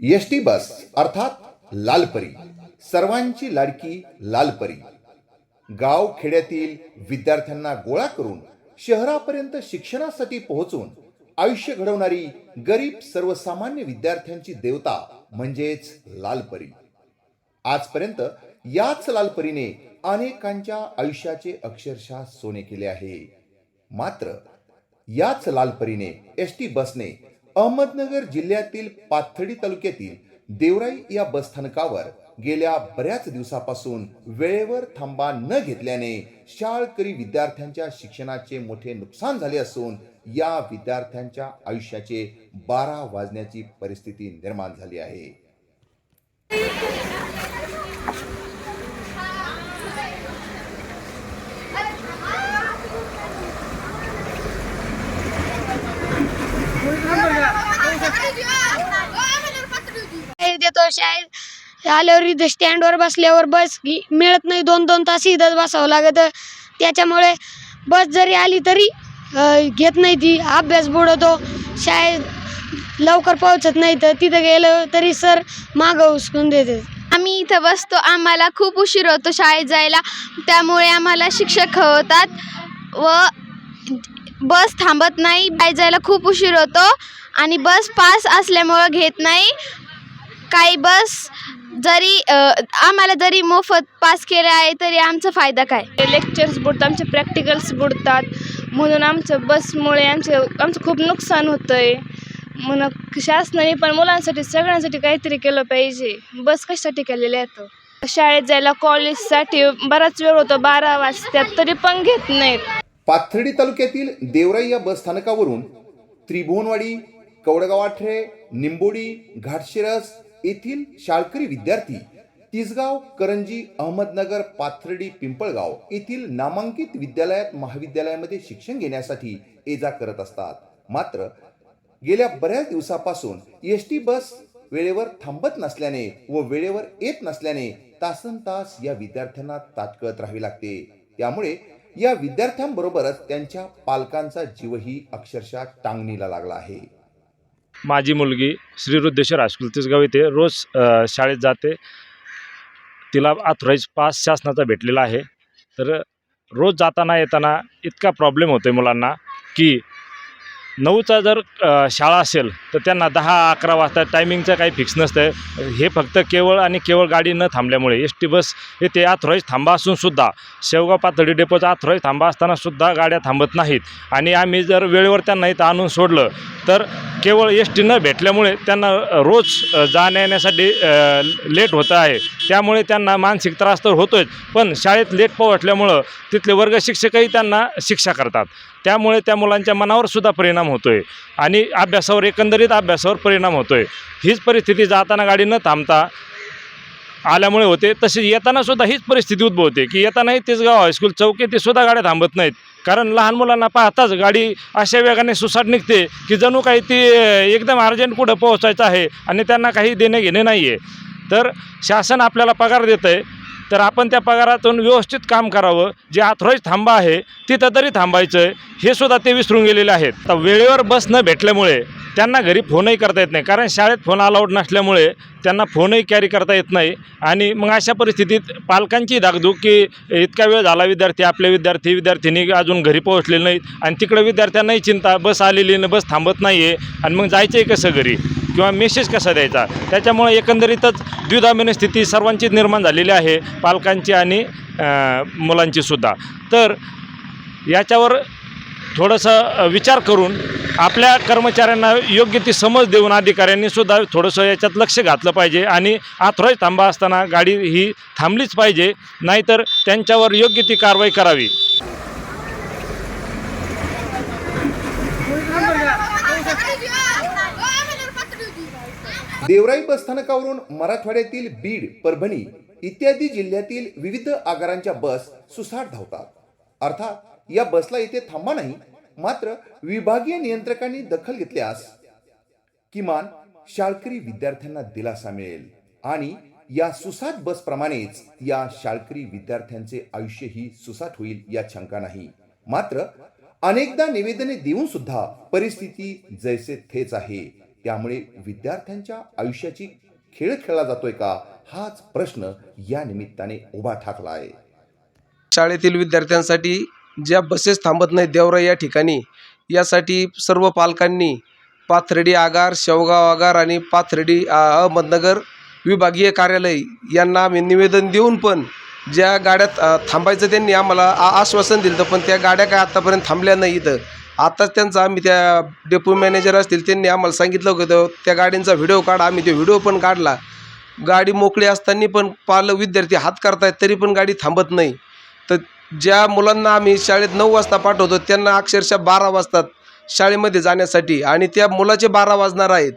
S T bus अर्थात लालपरी. सर्वांची लाडकी लालपरी. गाव खेड्यातील विद्यार्थ्यांना गोळा करून शहरापर्यंत शिक्षणासाठी पोहोचून आयुष्य घडवणारी गरीब सर्वसामान्य विद्यार्थ्यांची देवता म्हणजेच लालपरी. आजपर्यंत याच लालपरीने अनेकांच्या आयुष्याचे अक्षरशः सोने केले आहे. मात्र याच लालपरीने एस टी बसने अहमदनगर जिल्ह्यातील पाथडी तालुक्यातील देवराई या बसस्थानकावर गेल्या बऱ्याच दिवसापासून वेळेवर थांबा न घेतल्याने शाळकरी विद्यार्थ्यांच्या शिक्षणाचे मोठे नुकसान झाले असून या विद्यार्थ्यांच्या आयुष्याचे बारा वाजण्याची परिस्थिती निर्माण झाली आहे हे देतो शाळेत. आल्यावर इथं स्टँडवर बसल्यावर बस घे- मिळत नाही दोन दोन तास इथंच बसावं लागतं. त्याच्यामुळे बस जरी आली तरी घेत नाही ती अभ्यास बुडवतो. शाळेत लवकर पोहोचत नाही तर तिथं गेलं तरी सर मागं उचकून देते. आम्ही इथं बसतो आम्हाला खूप उशीर होतो शाळेत जायला. त्यामुळे आम्हाला शिक्षक खवतात व बस थांबत नाही. बाहेर जायला खूप उशीर होतो आणि बस पास असल्यामुळं घेत नाही. काही बस जरी आम्हाला जरी मोफत पास केले आहे तरी आमचा फायदा काय? लेक्चर्स बुडतात आमचे प्रॅक्टिकल्स बुडतात. म्हणून आमचं बसमुळे आमचे आमचं खूप नुकसान होतं आहे म्हणून शासनाने पण मुलांसाठी सगळ्यांसाठी काहीतरी केलं पाहिजे. बस कशासाठी केलेल्या आहेत? शाळेत जायला कॉलेजसाठी बराच वेळ होतो बारा वाजतात तरी पण घेत नाहीत. पाथर्डी तालुक्यातील देवराई या बस स्थानकावरून त्रिभुवनवाडी कवडगावाठे निंबोडी घाटशिरस येथील शाळकरी विद्यार्थी तिसगाव करंजी अहमदनगर पाथर्डी पिंपळगाव येथील नामांकित विद्यालयात महाविद्यालयामध्ये शिक्षण घेण्यासाठी ये जा करत असतात. मात्र गेल्या बऱ्याच दिवसापासून एस टी बस वेळेवर थांबत नसल्याने व वेळेवर येत नसल्याने तासन तास या विद्यार्थ्यांना ताटकळत राहावी लागते. त्यामुळे या विद्यार्थ्यांबरोबरच त्यांच्या पालकांचा जीवही अक्षरशः टांगणीला लागला आहे. माझी मुलगी श्री रुद्धेश्वर हायस्कूल तिसगाव इथे रोज शाळेत जाते. तिला आथोराईज पास शासनाचा भेटलेला आहे. तर रोज जाताना येताना इतका प्रॉब्लेम होतो आहे मुलांना की नऊचा जर शाळा असेल तर त्यांना दहा अकरा वाजता टायमिंगचं काही फिक्स नसतं. हे फक्त केवळ आणि केवळ गाडी न थांबल्यामुळे. एस टी बस येथे ऑथराईज थांबा असूनसुद्धा शेवगाव पातळी डेपोचा ऑथराईज थांबा असतानासुद्धा गाड्या थांबत नाहीत. आणि आम्ही जर वेळेवर त्यांना इथं आणून सोडलं तर केवळ एस टी न भेटल्यामुळे त्यांना रोज जाण्यायेण्यासाठी जाण्या येण्यासाठी लेट होतं आहे. त्यामुळे त्यांना मानसिक त्रास तर होतोच पण शाळेत लेट पोहोचल्यामुळं तिथले वर्ग शिक्षकही त्यांना शिक्षा करतात. त्यामुळे त्या मुलांच्या मनावर सुद्धा परिणाम होतो आहे आणि अभ्यासावर एकंदरीत अभ्यासावर परिणाम होतो आहे हीच परिस्थिती जाताना गाडी न थांबता आल्यामुळे होते तसेच येताना सुद्धा हीच परिस्थिती उद्भवते की येतानाही तेच गाव हायस्कूल चौक ते सुद्धा गाड्या थांबत नाहीत. कारण लहान मुलांना पाहताच गाडी अशा वेगाने सुसाट निघते की जणू काही ती एकदम अर्जंट कुठं पोहोचायचं आहे आणि त्यांना काही देणे घेणे नाही आहे तर शासन आपल्याला पगार देतं आहे तर आपण त्या पगारातून व्यवस्थित काम करावं. जे अथॉराईज थांबा आहे तिथं तरी थांबायचं आहे. हे सुद्धा ते विसरून गेलेले आहेत. तर वेळेवर बस न भेटल्यामुळे त्यांना घरी फोनही करता येत नाही. कारण शाळेत फोन अलाउड नसल्यामुळे त्यांना फोनही कॅरी करता येत नाही. आणि मग अशा परिस्थितीत पालकांची धाकधूक की इतका वेळ झाला विद्यार्थी आपले विद्यार्थी विद्यार्थिनी अजून घरी पोहोचलेले नाहीत. आणि तिकडं विद्यार्थ्यांनाही चिंता बस आलेली नाही बस थांबत नाही आहे आणि मग जायचं आहे कसं घरी? किंवा मेसेज कसा द्यायचा त्याच्यामुळे एकंदरीतच द्विधामीन स्थिती सर्वांचीच निर्माण झालेली आहे पालकांची आणि मुलांचीसुद्धा तर याच्यावर थोडंसं विचार करून आपल्या कर्मचाऱ्यांना योग्य ती समज देऊन अधिकाऱ्यांनी सुद्धा थोडंसं याच्यात लक्ष घातलं पाहिजे आणि आथरोज थांबा असताना गाडी ही थांबलीच पाहिजे नाहीतर त्यांच्यावर योग्य ती कारवाई करावी देवराई बसस्थानकावरून मराठवाड्यातील बीड परभणी इत्यादी जिल्ह्यातील विविध आगारांच्या बस सुसाट धावतात. अर्थात या बसला इथे थांबा नाही मात्र विभागीय नियंत्रकांनी दखल घेतल्यास किमान शाळकरी विद्यार्थ्यांना दिलासा मिळेल आणि या सुसाट बसप्रमाणेच या शाळकरी विद्यार्थ्यांचे आयुष्यही सुसाट होईल या शंका नाही. मात्र अनेकदा निवेदने देऊन सुद्धा परिस्थिती जैसे थेच आहे. त्यामुळे विद्यार्थ्यांच्या आयुष्याची खेळ खेळला जातोय का हाच प्रश्न या निमित्ताने उभा ठाकला आहे. शाळेतील विद्यार्थ्यांसाठी ज्या बसेस थांबत नाहीत देवरा या ठिकाणी यासाठी सर्व पालकांनी पाथर्डी आगार शेवगाव आगार आणि पाथर्डी अहमदनगर विभागीय कार्यालय यांना आम्ही निवेदन देऊन पण ज्या गाड्यात थांबायचं त्यांनी आम्हाला आश्वासन दिलं पण त्या गाड्या काय आत्तापर्यंत थांबल्या नाही इथं आत्ताच त्यांचा आम्ही त्या डेपो मॅनेजर असतील त्यांनी आम्हाला सांगितलं होतं त्या गाडींचा व्हिडिओ काढा आम्ही ते व्हिडिओ पण काढला. गाडी मोकळी असताना पण पालक विद्यार्थी हात करतायत तरी पण गाडी थांबत नाही. तर ज्या मुलांना आम्ही शाळेत नऊ वाजता पाठवतो त्यांना अक्षरशः बारा वाजतात शाळेमध्ये जाण्यासाठी. आणि त्या मुलाचे बारा वाजणार आहेत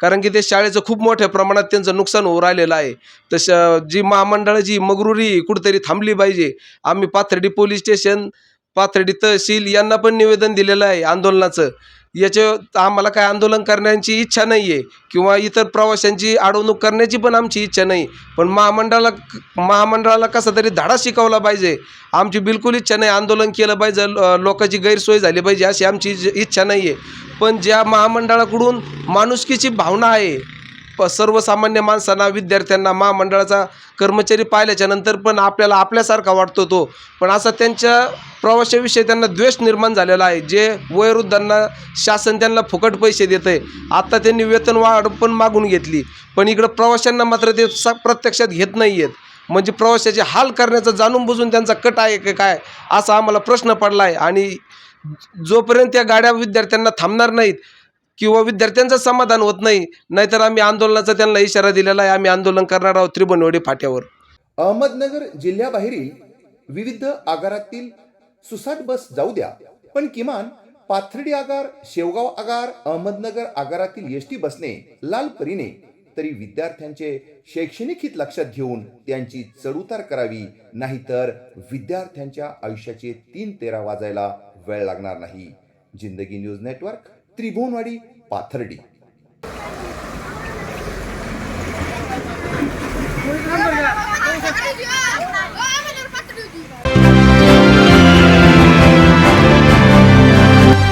कारण की ते शाळेचं खूप मोठ्या प्रमाणात त्यांचं नुकसान होऊ राहिलेलं आहे. तसं जी महामंडळाची मगरुरी कुठेतरी थांबली पाहिजे. आम्ही पाथर्डी पोलीस स्टेशन पाथर्डी तहसील यांना पण निवेदन दिलेलं आहे आंदोलनाचं. याचे आम्हाला काय आंदोलन करण्याची इच्छा नाही आहे किंवा इतर प्रवाशांची अडवणूक करण्याची पण आमची इच्छा नाही. पण महामंडळाला महामंडळाला कसा तरी धडा शिकवला पाहिजे. आमची बिलकुल इच्छा नाही आंदोलन केलं पाहिजे ल- लोकांची गैरसोय झाली पाहिजे अशी आमची इच्छा नाही आहे पण ज्या महामंडळाकडून माणुसकीची भावना आहे प सर्वसामान्य माणसांना विद्यार्थ्यांना महामंडळाचा कर्मचारी पाहिल्याच्यानंतर पण आपल्याला आपल्यासारखा वाटतो तो. पण असा त्यांच्या प्रवाशाविषयी त्यांना द्वेष निर्माण झालेला आहे. जे वयोवृद्धांना शासन त्यांना फुकट पैसे देतं आहे आत्ता त्यांनी वेतन वाढ पण मागून घेतली. पण इकडं प्रवाशांना मात्र ते स प्रत्यक्षात घेत नाही आहेत म्हणजे प्रवाशाचे हाल करण्याचा जाणून बुजून त्यांचा कट आहे का काय असा आम्हाला प्रश्न पडला आहे आणि जोपर्यंत त्या गाड्या विद्यार्थ्यांना थांबणार नाहीत किंवा विद्यार्थ्यांचं समाधान होत नाही नाहीतर आम्ही आंदोलनाचा त्यांना इशारा दिलेला आहे. आम्ही आंदोलन करणार आहोत त्रिभुवनवाडी फाट्यावर. अहमदनगर जिल्ह्याबाहेरील विविध आगारातील सुसाट बस जाऊ द्या पण किमान पाथर्डी आगार शेवगाव आगार अहमदनगर आगारातील एस टी बसने लाल परीने तरी विद्यार्थ्यांचे शैक्षणिक हित लक्षात घेऊन त्यांची चढउतार करावी नाहीतर विद्यार्थ्यांच्या आयुष्याचे तीन तेरा वाजायला वेळ लागणार नाही जिंदगी न्यूज नेटवर्क त्रिभुवनवाडी पाथर्डी